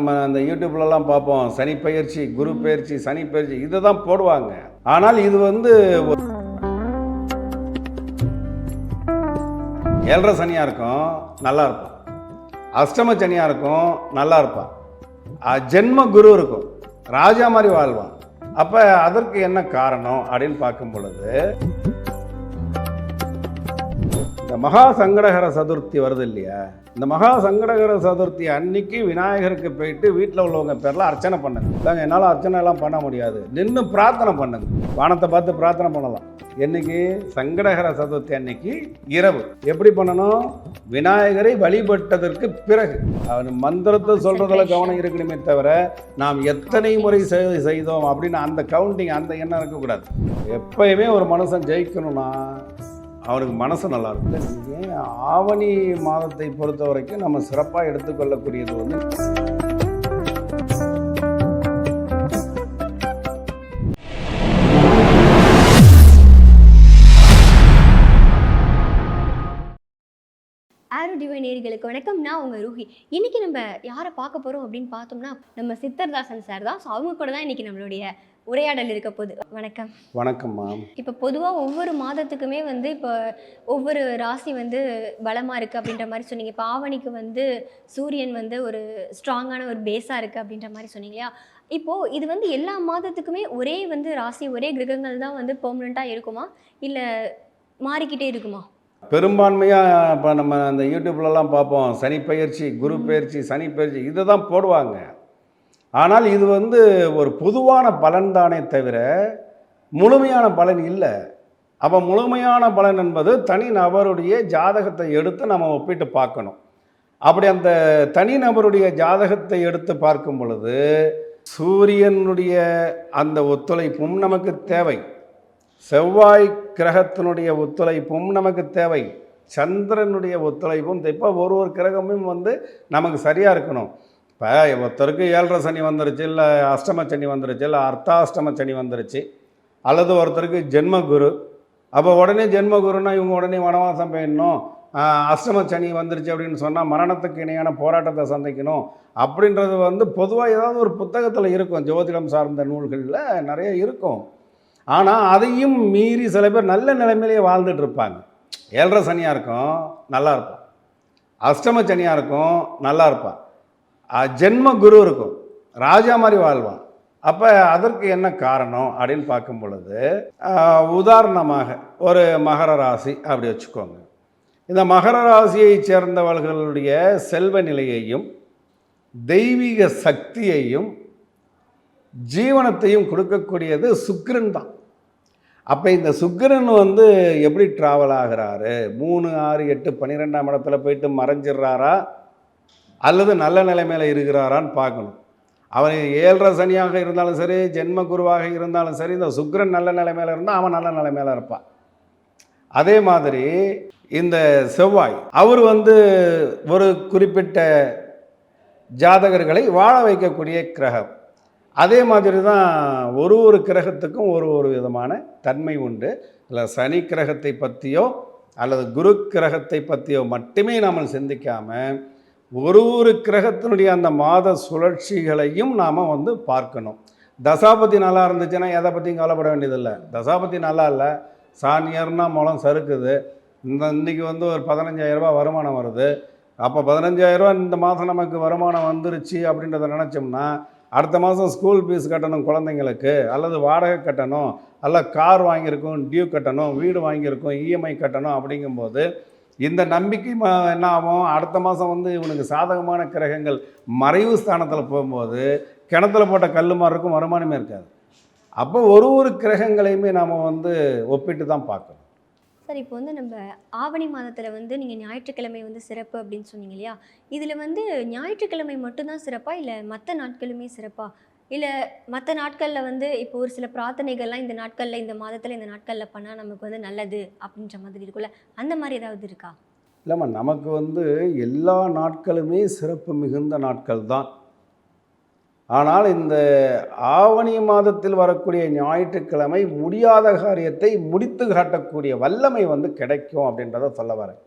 நம்ம அந்த யூடியூப்லலாம் பார்ப்போம். சனி பயிற்சி குரு பயிற்சி சனி பயிற்சி இதை தான் போடுவாங்க. ஆனால் இது வந்து ஏழரை சனியாக இருக்கும் நல்லா இருப்பான். அஷ்டம சனியாக இருக்கும் நல்லா இருப்பான். அஹ் ஜென்ம குரு இருக்கும். ராஜா மாதிரி வாழ்வான். அப்போ அதற்கு என்ன காரணம் அப்படின்னு பார்க்கும் பொழுது மகா சங்கடகர சதுர்த்தி வருது இல்லையா இந்த மகா சங்கடகர சதுர்த்தி அன்னைக்கு விநாயகருக்கு போயிட்டு வீட்டில் உள்ளவங்க பேரில் அர்ச்சனை பண்ணுங்க தாங்க என்னால் அர்ச்சனை எல்லாம் பண்ண முடியாது. நின்று பிரார்த்தனை பண்ணுங்க வானத்தை பார்த்து பிரார்த்தனை பண்ணலாம். என்னைக்கு? சங்கடகர சதுர்த்தி அன்னைக்கு இரவு. எப்படி பண்ணணும்? விநாயகரை வழிபட்டதற்கு பிறகு. அவன் மந்திரத்தை சொல்றதுல கவனம் இருக்கணுமே தவிர நாம் எத்தனை முறை செய்தோம் அப்படின்னு அந்த கவுண்டிங் அந்த எண்ணம் இருக்கக்கூடாது. எப்பயுமே ஒரு மனுஷன் ஜெயிக்கணும்னா அவனுக்கு மனசு நல்லா இருக்கும் ஏன் ஆவணி மாதத்தை பொறுத்த வரைக்கும் நம்ம சிறப்பாக எடுத்துக்கொள்ளக்கூடியது வந்து ஆரோ டிவை நேர்களுக்கு வணக்கம். நான் உங்கள் ரூஹி. இன்னைக்கு நம்ம யாரை பார்க்க போகிறோம் அப்படின்னு பார்த்தோம்னா நம்ம சித்தர்தாசன் சார் தான். ஸோ அவங்க கூட தான் இன்னைக்கு நம்மளுடைய உரையாடல் இருக்க போகுது வணக்கம். வணக்கம்மா இப்போ பொதுவாக ஒவ்வொரு மாதத்துக்குமே வந்து இப்போ ஒவ்வொரு ராசி வந்து பலமாக இருக்குது அப்படின்ற மாதிரி சொன்னீங்க. இப்போ ஆவணிக்கு வந்து சூரியன் வந்து ஒரு ஸ்ட்ராங்கான ஒரு பேஸாக இருக்குது அப்படின்ற மாதிரி சொன்னீங்க இல்லையா? இப்போது இது வந்து எல்லா மாதத்துக்குமே ஒரே வந்து ராசி ஒரே கிரகங்கள் தான் வந்து பெர்மனெண்ட்டாக இருக்குமா? இல்லை மாறிக்கிட்டே இருக்குமா? பெரும்பான்மையாக இப்போ நம்ம அந்த யூடியூப்லலாம் பார்ப்போம். சனி பயிற்சி குரு பயிற்சி சனி பயிற்சி இதை தான் போடுவாங்க. ஆனால் இது வந்து ஒரு பொதுவான பலன் தானே தவிர முழுமையான பலன் இல்லை. அப்போ முழுமையான பலன் என்பது தனி நபருடைய ஜாதகத்தை எடுத்து நம்ம ஒப்பிட்டு பார்க்கணும். அப்படி அந்த தனி நபருடைய ஜாதகத்தை எடுத்து பார்க்கும் பொழுது சூரியனுடைய அந்த ஒத்துழைப்பும் நமக்கு தேவை. செவ்வாய் கிரகத்தினுடைய ஒத்துழைப்பும் நமக்கு தேவை. சந்திரனுடைய ஒத்துழைப்பும் இப்போ ஒரு ஒரு கிரகமும் வந்து நமக்கு சரியாக இருக்கணும். இப்போ ஒருத்தருக்கு ஏழரை சனி வந்துருச்சு இல்லை அஷ்டம சனி வந்துருச்சு இல்லை அர்த்தாஷ்டம சனி வந்துருச்சு அல்லது ஒருத்தருக்கு ஜென்ம குரு அப்போ உடனே ஜென்மகுருன்னா இவங்க உடனே வனவாசம் போயிடணும் அஷ்டம சனி வந்துருச்சு அப்படின்னு சொன்னால் மரணத்துக்கு இணையான போராட்டத்தை சந்திக்கணும் அப்படின்றது வந்து பொதுவாக ஏதாவது ஒரு புத்தகத்தில் இருக்கும். ஜோதிடம் சார்ந்த நூல்களில் நிறைய இருக்கும். ஆனால் அதையும் மீறி சில பேர் நல்ல நிலைமையிலேயே வாழ்ந்துட்டு இருப்பாங்க. ஏழரை சனியாக இருக்கும் நல்லா இருப்பான். அஷ்டம சனியாக இருக்கும் நல்லா இருப்பான். ஜென்ம குரு இருக்கும். ராஜா மாதிரி வாழ்வான். அப்போ அதற்கு என்ன காரணம் அப்படின்னு பார்க்கும் பொழுது உதாரணமாக ஒரு மகர ராசி அப்படி வச்சுக்கோங்க. இந்த மகர ராசியைச் சேர்ந்தவர்களுடைய செல்வ நிலையையும் தெய்வீக சக்தியையும் ஜீவனத்தையும் கொடுக்கக்கூடியது சுக்கிரன் தான். அப்போ இந்த சுக்கிரன் வந்து எப்படி ட்ராவல் ஆகிறாரு? மூணு ஆறு எட்டு பன்னிரெண்டாம் இடத்துல போயிட்டு மறைஞ்சிடுறாரா? அல்லது நல்ல நிலைமையில் இருக்கிறாரான்னு பார்க்கணும். அவன் ஏழரை சனியாக இருந்தாலும் சரி ஜென்ம குருவாக இருந்தாலும் சரி இந்த சுக்கிரன் நல்ல நிலைமையில் இருந்தால் அவன் நல்ல நிலைமையில் இருப்பான். அதே மாதிரி இந்த செவ்வாய் அவர் வந்து ஒரு குறிப்பிட்ட ஜாதகர்களை வாழ வைக்கக்கூடிய கிரகம். அதே மாதிரி தான் ஒரு ஒரு கிரகத்துக்கும் ஒரு ஒரு விதமான தன்மை உண்டு. இல்லை சனி கிரகத்தை பற்றியோ அல்லது குரு கிரகத்தை பற்றியோ மட்டுமே நாம் சிந்திக்காமல் ஒரு ஒரு கிரகத்தினுடைய அந்த மாத சுழற்சிகளையும் நாம் வந்து பார்க்கணும். தசாபதி நல்லா இருந்துச்சுன்னா எதை பற்றியும் கவலைப்பட வேண்டியதில்லை. தசாபதி நல்லா இல்லை. சாணியர்னா மூலம் சறுக்குது. இந்த இன்றைக்கி வந்து ஒரு பதினஞ்சாயிரரூபா வருமானம் வருது. அப்போ பதினஞ்சாயிரரூபா இந்த மாதம் நமக்கு வருமானம் வந்துருச்சு அப்படின்றத நினச்சோம்னா அடுத்த மாதம் ஸ்கூல் ஃபீஸ் கட்டணும் குழந்தைங்களுக்கு அல்லது வாடகை கட்டணும் அல்ல கார் வாங்கியிருக்கோம் டியூ கட்டணும் வீடு வாங்கியிருக்கோம் இஎம்ஐ கட்டணும் அப்படிங்கும்போது இந்த நம்பிக்கை ம என்ன ஆகும் அடுத்த மாதம் வந்து இவனுக்கு சாதகமான கிரகங்கள் மறைவு ஸ்தானத்தில் போகும்போது கிணத்துல போட்ட கல் மாதிரி இருக்கும் வருமானமே இருக்காது. அப்போ ஒரு ஒரு கிரகங்களையுமே நாம் வந்து ஒப்பிட்டு தான் பார்க்கணும். சார் இப்போ வந்து நம்ம ஆவணி மாதத்தில் வந்து நீங்கள் ஞாயிற்றுக்கிழமை வந்து சிறப்பு அப்படின்னு சொன்னீங்க இல்லையா? இதில் வந்து ஞாயிற்றுக்கிழமை மட்டும்தான் சிறப்பாக இல்லை மற்ற நாட்களுமே சிறப்பாக இல்லை மற்ற நாட்களில் வந்து இப்போ ஒரு சில பிரார்த்தனைகள்லாம் இந்த நாட்களில் இந்த மாதத்தில் இந்த நாட்களில் பண்ணால் நமக்கு வந்து நல்லது அப்படின்ற மாதிரி இருக்குல்ல அந்த மாதிரி ஏதாவது இருக்கா? இல்லைம்மா நமக்கு வந்து எல்லா நாட்களுமே சிறப்பு மிகுந்த நாட்கள் தான். ஆனால் இந்த ஆவணி மாதத்தில் வரக்கூடிய ஞாயிற்றுக்கிழமை முடியாத காரியத்தை முடித்து காட்டக்கூடிய வல்லமை வந்து கிடைக்கும் அப்படின்றத சொல்ல வரேன்.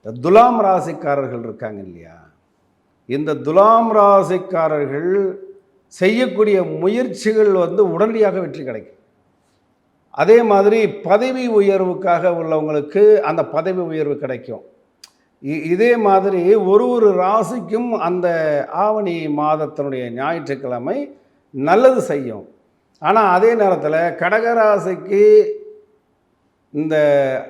இந்த துலாம் ராசிக்காரர்கள் இருக்காங்க இல்லையா? இந்த துலாம் ராசிக்காரர்கள் செய்யக்கூடிய முயற்சிகள் வந்து உடனடியாக வெற்றி கிடைக்கும். அதே மாதிரி பதவி உயர்வுக்காக உள்ளவங்களுக்கு அந்த பதவி உயர்வு கிடைக்கும். இ- இதே மாதிரி ஒரு ஒரு ராசிக்கும் அந்த ஆவணி மாதத்தினுடைய ஞாயிற்றுக்கிழமை நல்லது செய்யும். ஆனால் அதே நேரத்தில் கடகராசிக்கு இந்த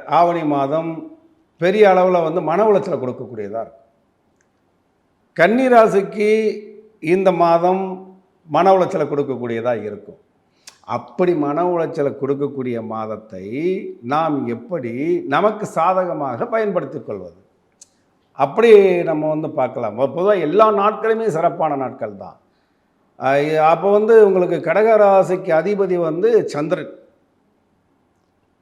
ஆவணி மாதம் பெரிய அளவில் வந்து மன உளைச்சலை கொடுக்கக்கூடியதாக இருக்கும். கன்னிராசிக்கு இந்த மாதம் மன உளைச்சலை கொடுக்கக்கூடியதாக இருக்கும். அப்படி மன உளைச்சலை கொடுக்கக்கூடிய மாதத்தை நாம் எப்படி நமக்கு சாதகமாக பயன்படுத்திக் கொள்வது? அப்படி நம்ம வந்து பார்க்கலாம். பொதுவாக எல்லா நாட்களுமே சிறப்பான நாட்கள் தான். அப்போ வந்து உங்களுக்கு கடகராசிக்கு அதிபதி வந்து சந்திரன்.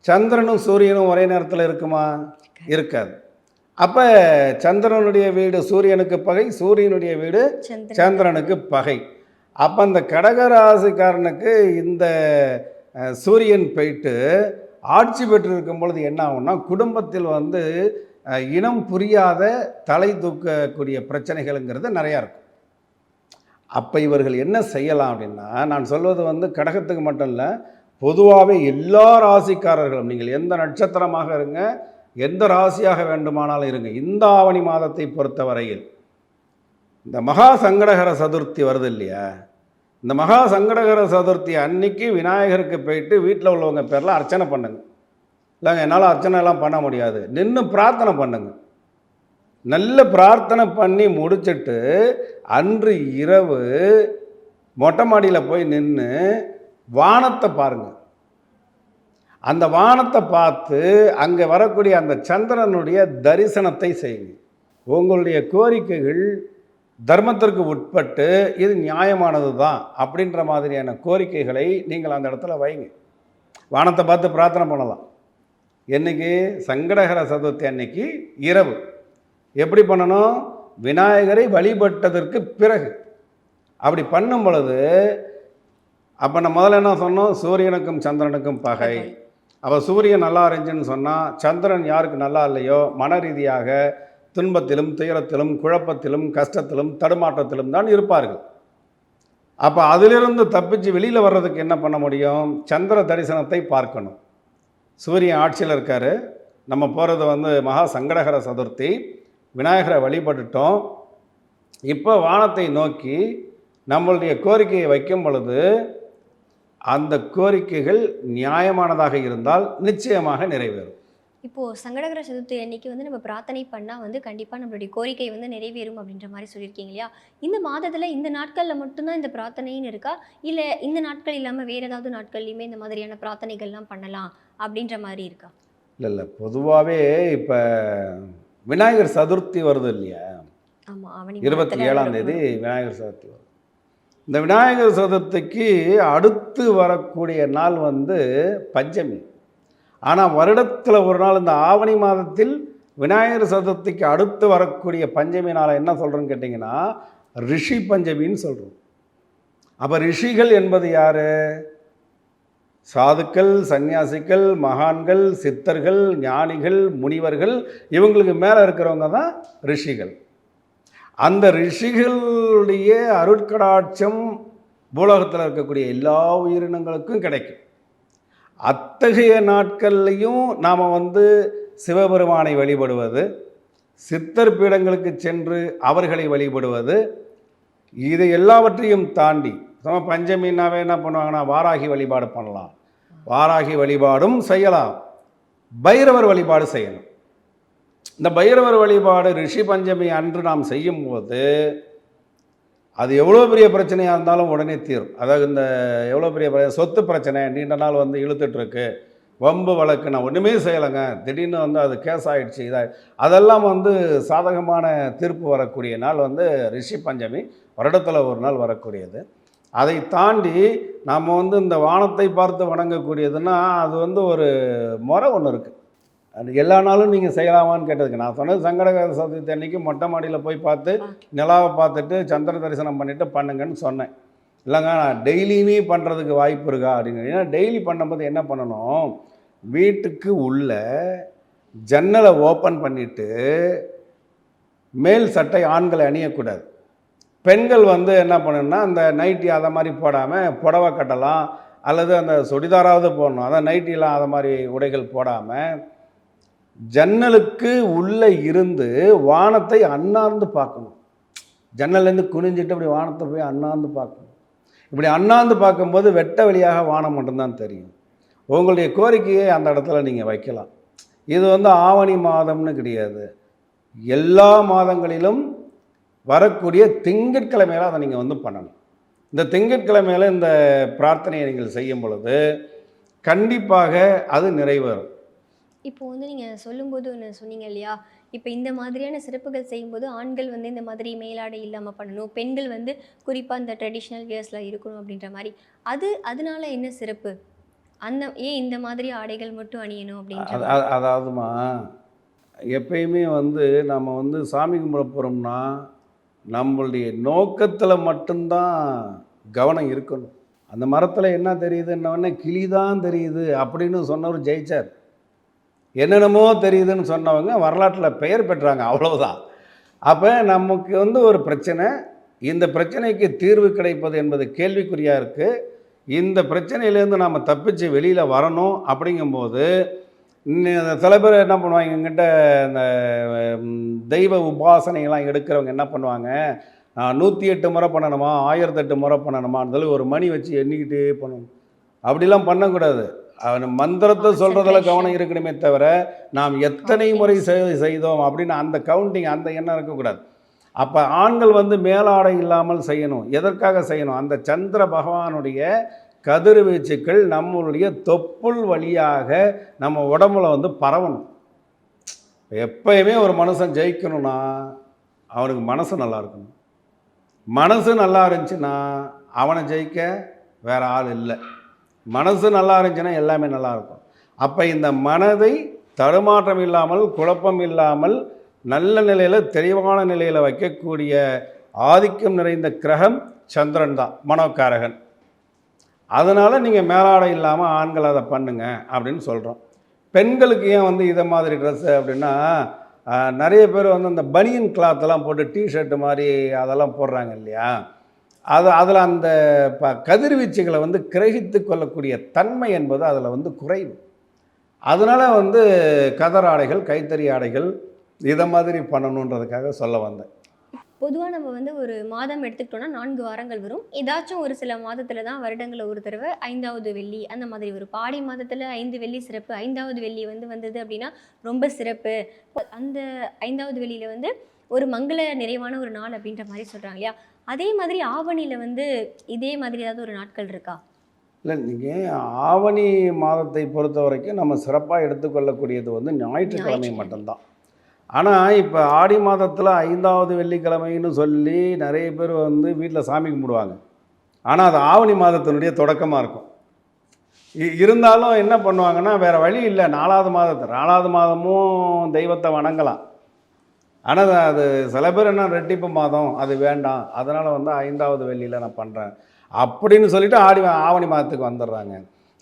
சந்திரனும் சூரியனும் ஒரே நேரத்தில் இருக்குமா? இருக்காது. அப்போ சந்திரனுடைய வீடு சூரியனுக்கு பகை சூரியனுடைய வீடு சந்திரன் சந்திரனுக்கு பகை. அப்போ அந்த கடகராசிக்காரனுக்கு இந்த சூரியன் போயிட்டு ஆட்சி பெற்றிருக்கும் பொழுது என்ன ஆகும்னா குடும்பத்தில் வந்து இனம் புரியாத தலை தூக்கக்கூடிய பிரச்சனைகள்ங்கிறது நிறையா இருக்கும். அப்போ இவர்கள் என்ன செய்யலாம் அப்படின்னா நான் சொல்வது வந்து கடகத்துக்கு மட்டும் இல்லை பொதுவாகவே எல்லா ராசிக்காரர்களும் நீங்கள் எந்த நட்சத்திரமாக இருங்க எந்த ராசியாக வேண்டுமானாலும் இருங்க. இந்த ஆவணி மாதத்தை பொறுத்தவரையில் இந்த மகா சங்கடகர சதுர்த்தி வருது இல்லையா? இந்த மகா சங்கடகர சதுர்த்தி அன்னைக்கு விநாயகருக்கு போயிட்டு வீட்டில் உள்ளவங்க பேரில் அர்ச்சனை பண்ணுங்க. இல்லைங்க என்னால் அர்ச்சனை எல்லாம் பண்ண முடியாது. நின்று பிரார்த்தனை பண்ணுங்க. நல்ல பிரார்த்தனை பண்ணி முடிச்சுட்டு அன்று இரவு மொட்டை மாடியில் போய் நின்று வானத்தை பாருங்கள் அந்த வானத்தை பார்த்து அங்கே வரக்கூடிய அந்த சந்திரனுடைய தரிசனத்தை செய்யுங்க. உங்களுடைய கோரிக்கைகள் தர்மத்திற்கு உட்பட்டு இது நியாயமானது தான் அப்படின்ற மாதிரியான கோரிக்கைகளை நீங்கள் அந்த இடத்துல வைங்க. வானத்தை பார்த்து பிரார்த்தனை பண்ணலாம். என்னைக்கு? சங்கடகர சதுர்த்தி அன்னைக்கு இரவு. எப்படி பண்ணணும்? விநாயகரை வழிபட்டதற்கு பிறகு. அப்படி பண்ணும் பொழுது அப்போ நம்ம முதல்ல என்ன சொன்னோம்? சூரியனுக்கும் சந்திரனுக்கும் பகை. அப்போ சூரியன் நல்லா இருந்துச்சுன்னு சொன்னால் சந்திரன் யாருக்கு நல்லா இல்லையோ? மன ரீதியாக துன்பத்திலும் துயரத்திலும் குழப்பத்திலும் கஷ்டத்திலும் தடுமாற்றத்திலும் தான் இருப்பார்கள். அப்போ அதிலிருந்து தப்பிச்சு வெளியில் வர்றதுக்கு என்ன பண்ண முடியும்? சந்திர தரிசனத்தை பார்க்கணும். சூரியன் ஆட்சியில் இருக்கார். நம்ம போகிறது வந்து மகா சங்கடகர சதுர்த்தி. விநாயகரை வழிபட்டுட்டோம். இப்போ வானத்தை நோக்கி நம்மளுடைய கோரிக்கையை வைக்கும் பொழுது அந்த கோரிக்கைகள் நியாயமானதாக இருந்தால் நிச்சயமாக நிறைவேறும். இப்போ சங்கடகர சதுர்த்தி அன்னைக்கு வந்து நம்ம பிரார்த்தனை பண்ணா வந்து கண்டிப்பா நம்மளுடைய கோரிக்கை வந்து நிறைவேறும் அப்படின்ற மாதிரி சொல்லியிருக்கீங்க இல்லையா? இந்த மாதத்துல இந்த நாட்கள்ல மட்டும்தான் இந்த பிரார்த்தனைன்னு இருக்கா? இல்ல இந்த நாட்கள் இல்லாம வேற ஏதாவது நாட்கள்லயுமே இந்த மாதிரியான பிரார்த்தனைகள்லாம் பண்ணலாம் அப்படின்ற மாதிரி இருக்கா? இல்லை இல்லை. பொதுவாகவே இப்போ விநாயகர் சதுர்த்தி வருது இல்லையா? ஆமா அவனி இருபத்தி ஏழாம் தேதி விநாயகர் சதுர்த்தி வரும் இந்த விநாயகர் சதுர்த்திக்கு அடுத்து வரக்கூடிய நாள் வந்து பஞ்சமி. ஆனால் வருடத்தில் ஒரு நாள் இந்த ஆவணி மாதத்தில் விநாயகர் சதுர்த்திக்கு அடுத்து வரக்கூடிய பஞ்சமி நாளை என்ன சொல்கிறோன்னு கேட்டிங்கன்னா ரிஷி பஞ்சமின்னு சொல்கிறோம் அப்போ ரிஷிகள் என்பது யார்? சாதுக்கள் சந்நியாசிகள் மகான்கள் சித்தர்கள் ஞானிகள் முனிவர்கள் இவங்களுக்கு மேலே இருக்கிறவங்க தான் ரிஷிகள். அந்த ரிஷிகளுடைய அருட்கடாட்சம் பூலோகத்தில் இருக்கக்கூடிய எல்லா உயிரினங்களுக்கும் கிடைக்கும். அத்தகைய நாட்கள்லையும் நாம் வந்து சிவபெருமானை வழிபடுவது சித்தர் பீடங்களுக்கு சென்று அவர்களை வழிபடுவது இது எல்லாவற்றையும் தாண்டி சும்மா பஞ்சமின்னாவே என்ன பண்ணுவாங்கன்னா வாராகி வழிபாடு பண்ணலாம். வாராகி வழிபாடும் செய்யலாம். பைரவர் வழிபாடு செய்யணும். இந்த பைரவர் வழிபாடு ரிஷி பஞ்சமி அன்று நாம் செய்யும்போது அது எவ்வளோ பெரிய பிரச்சனையாக இருந்தாலும் உடனே தீரும். அதாவது இந்த எவ்வளோ பெரிய சொத்து பிரச்சனை நீண்ட நாள் வந்து இழுத்துட்ருக்கு வம்பு வழக்கு நான் ஒன்றுமே செய்யலைங்க. திடீர்னு வந்து அது கேஸ் ஆகிடுச்சு இதாக அதெல்லாம் வந்து சாதகமான தீர்ப்பு வரக்கூடிய நாள் வந்து ரிஷி பஞ்சமி வருடத்தில் ஒரு நாள் வரக்கூடியது. அதை தாண்டி நாம் வந்து இந்த வானத்தை பார்த்து வணங்கக்கூடியதுன்னா அது வந்து ஒரு முறை ஒன்று இருக்குது எல்லா நாளும் நீங்கள் செய்யலாமான்னு கேட்டதுக்கு நான் சொன்னது சங்கடகர சதுர்த்தி அன்னைக்கு மொட்டை மாடியில் போய் பார்த்து நிலாவை பார்த்துட்டு சந்திர தரிசனம் பண்ணிவிட்டு பண்ணுங்கன்னு சொன்னேன். இல்லைங்க நான் டெய்லியுமே பண்ணுறதுக்கு வாய்ப்பு இருக்கா அப்படின்னு ஏன்னா டெய்லி பண்ணும்போது என்ன பண்ணணும்? வீட்டுக்கு உள்ள ஜன்னலை ஓப்பன் பண்ணிவிட்டு மேல் சட்டை ஆண்களை அணியக்கூடாது. பெண்கள் வந்து என்ன பண்ணணும்னா அந்த நைட்டி அதை மாதிரி போடாமல் புடவை கட்டலாம். அல்லது அந்த சுடிதாராவது போடணும். அதான் நைட்டிலாம் அதை மாதிரி உடைகள் போடாமல் ஜன்னலுக்கு உள்ளே இருந்து வானத்தை அண்ணாந்து பார்க்கணும். ஜன்னல்லேருந்து குனிஞ்சிட்டு அப்படி வானத்தை போய் அண்ணாந்து பார்க்கணும். இப்படி அண்ணாந்து பார்க்கும்போது வெட்ட வெளியாக வானம் மட்டும்தான் தெரியும். உங்களுடைய கோரிக்கையை அந்த இடத்துல நீங்கள் வைக்கலாம். இது வந்து ஆவணி மாதம்னு கிடையாது. எல்லா மாதங்களிலும் வரக்கூடிய திங்கட்கிழமையில அதை நீங்கள் வந்து பண்ணணும். இந்த திங்கட்கிழமையில் இந்த பிரார்த்தனையை நீங்கள் செய்யும் பொழுது கண்டிப்பாக அது நிறைவேறும். இப்போ வந்து நீங்கள் சொல்லும்போது ஒன்று சொன்னீங்க இல்லையா? இப்போ இந்த மாதிரியான சிறப்புகள் செய்யும்போது ஆண்கள் வந்து இந்த மாதிரி மேலாடை இல்லாமல் பண்ணணும் பெண்கள் வந்து குறிப்பாக இந்த ட்ரெடிஷ்னல் வியர்ஸில் இருக்கணும் அப்படின்ற மாதிரி. அது அதனால என்ன சிறப்பு? அந்த ஏன் இந்த மாதிரி ஆடைகள் மட்டும் அணியணும் அப்படின்ற அது- அது- அதாவதுமா எப்பயுமே வந்து நம்ம வந்து சாமி கும்பிட போகிறோம்னா நம்மளுடைய நோக்கத்தில் மட்டும்தான் கவனம் இருக்கணும். அந்த மரத்தில் என்ன தெரியுதுன்னொடனே கிளி தான் தெரியுது அப்படின்னு சொன்னவர் ஜெயிச்சார். என்னென்னமோ தெரியுதுன்னு சொன்னவங்க வரலாற்றில் பெயர் பெற்றாங்க அவ்வளவுதான். அப்போ நமக்கு வந்து ஒரு பிரச்சனை இந்த பிரச்சனைக்கு தீர்வு கிடைப்பது என்பது கேள்விக்குறியாக இருக்குது இந்த பிரச்சனையிலேருந்து நாம் தப்பிச்சு வெளியில் வரணும் அப்படிங்கும்போது சில பேர் என்ன பண்ணுவாங்க எங்கிட்ட இந்த தெய்வ உபாசனைகள்லாம் எடுக்கிறவங்க என்ன பண்ணுவாங்க நூற்றி எட்டு முறை பண்ணணுமா ஆயிரத்தெட்டு முறை பண்ணணுமான்னு சொல்லி ஒரு மணி வச்சு எண்ணிக்கிட்டே பண்ணணும் அப்படிலாம் பண்ணக்கூடாது. அவன் மந்திரத்தை சொல்கிறதுல கவனம் இருக்கணுமே தவிர நாம் எத்தனை முறை செய்- செய்தோம் அப்படின்னு அந்த கவுண்டிங் அந்த எண்ணம் இருக்கக்கூடாது. அப்போ ஆண்கள் வந்து மேலாடை இல்லாமல் செய்யணும். எதற்காக செய்யணும்? அந்த சந்திர பகவானுடைய கதிர்வீச்சுக்கள் நம்மளுடைய தொப்புள் வழியாக நம்ம உடம்புல வந்து பரவணும். எப்பயுமே ஒரு மனுஷன் ஜெயிக்கணும்னா அவனுக்கு மனசு நல்லா இருக்கணும். மனசு நல்லா இருந்துச்சுன்னா அவனை ஜெயிக்க வேற ஆள் இல்லை. மனசு நல்லா இருந்துச்சுன்னா எல்லாமே நல்லா இருக்கும். அப்போ இந்த மனதை தடுமாற்றம் இல்லாமல் குழப்பம் இல்லாமல் நல்ல நிலையில் தெளிவான நிலையில் வைக்கக்கூடிய ஆதிக்கம் நிறைந்த கிரகம் சந்திரன் தான் மனோகாரகன். அதனால் நீங்கள் மேலாடை இல்லாமல் ஆண்கள் அதை பண்ணுங்க அப்படின்னு சொல்கிறோம் பெண்களுக்கு ஏன் வந்து இதை மாதிரி ட்ரெஸ்ஸு அப்படின்னா நிறைய பேர் வந்து அந்த பனியன் கிளாத்தெல்லாம் போட்டு டிஷர்ட்டு மாதிரி அதெல்லாம் போடுறாங்க இல்லையா? அது அதில் அந்த ப கதிர்வீச்சுகளை வந்து கிரகித்து கொள்ளக்கூடிய தன்மை என்பது அதில் வந்து குறைவு. அதனால் வந்து கதர் ஆடைகள் கைத்தறி ஆடைகள் இதை மாதிரி பண்ணணுன்றதுக்காக சொல்ல வந்தேன். பொதுவாக நம்ம வந்து ஒரு மாதம் எடுத்துக்கிட்டோம்னா நான்கு வாரங்கள் வரும். ஏதாச்சும் ஒரு சில மாதத்தில் தான் வருடங்களில் ஒரு தடவை ஐந்தாவது வெள்ளி அந்த மாதிரி வரும். பாடி மாதத்தில் ஐந்து வெள்ளி சிறப்பு ஐந்தாவது வெள்ளி வந்து வந்தது அப்படின்னா ரொம்ப சிறப்பு. அந்த ஐந்தாவது வெள்ளியில் வந்து ஒரு மங்கள நிறைவான ஒரு நாள் அப்படின்ற மாதிரி சொல்கிறாங்க இல்லையா? அதே மாதிரி ஆவணியில் வந்து இதே மாதிரி ஏதாவது ஒரு நாட்கள் இருக்கா? இல்லை நீங்கள் ஆவணி மாதத்தை பொறுத்த வரைக்கும் நம்ம சிறப்பாக எடுத்துக்கொள்ளக்கூடியது வந்து ஞாயிற்றுக்கிழமை. மட்டும்தான். ஆனால் இப்போ ஆடி மாதத்தில் ஐந்தாவது வெள்ளிக்கிழமைன்னு சொல்லி நிறைய பேர் வந்து வீட்டில் சாமி கும்பிடுவாங்க. ஆனால் அது ஆவணி மாதத்தினுடைய தொடக்கமாக இருக்கும். இருந்தாலும் என்ன பண்ணுவாங்கன்னா வேறு வழி இல்லை. நாலாவது மாதத்து நாலாவது மாதமும் தெய்வத்தை வணங்கலாம். ஆனால் அது சில பேர் என்ன ரெட்டிப்பு மாதம் அது வேண்டாம். அதனால் வந்து ஐந்தாவது வெள்ளியில் நான் பண்ணுறேன் அப்படின்னு சொல்லிட்டு ஆடி ஆவணி மாதத்துக்கு வந்துடுறாங்க.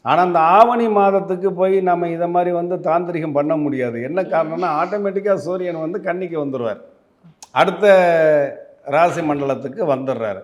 ஆனால் அந்த ஆவணி மாதத்துக்கு போய் நம்ம இதை மாதிரி வந்து தாந்திரிகம் பண்ண முடியாது. என்ன காரணம்னா ஆட்டோமேட்டிக்காக சூரியன் வந்து கன்னிக்கு வந்துடுவார் அடுத்த ராசி மண்டலத்துக்கு வந்துடுறாரு.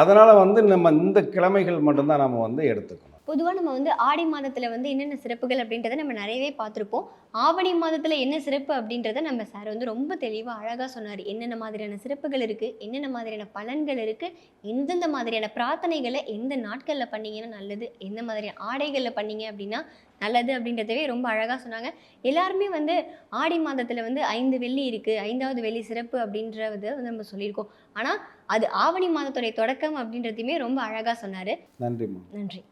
அதனால் வந்து நம்ம இந்த கிழமைகள் மட்டும்தான் நம்ம வந்து எடுத்துக்கணும். பொதுவாக நம்ம வந்து ஆடி மாதத்தில் வந்து என்னென்ன சிறப்புகள் அப்படின்றத நம்ம நிறையவே பார்த்துருப்போம். ஆவணி மாதத்தில் என்ன சிறப்பு அப்படின்றத நம்ம சார் வந்து ரொம்ப தெளிவாக அழகாக சொன்னார். என்னென்ன மாதிரியான சிறப்புகள் இருக்குது என்னென்ன மாதிரியான பலன்கள் இருக்குது எந்தெந்த மாதிரியான பிரார்த்தனைகளை எந்த நாட்களில் பண்ணீங்கன்னா நல்லது? எந்த மாதிரியான ஆடைகளில் பண்ணீங்க அப்படின்னா நல்லது அப்படின்றதவே ரொம்ப அழகாக சொன்னாங்க. எல்லாருமே வந்து ஆடி மாதத்தில் வந்து ஐந்து வெள்ளி இருக்குது ஐந்தாவது வெள்ளி சிறப்பு அப்படின்றத வந்து நம்ம சொல்லியிருக்கோம். ஆனால் அது ஆவணி மாதத்துடைய தொடக்கம் அப்படின்றதையுமே ரொம்ப அழகாக சொன்னார். நன்றிம்மா. நன்றி.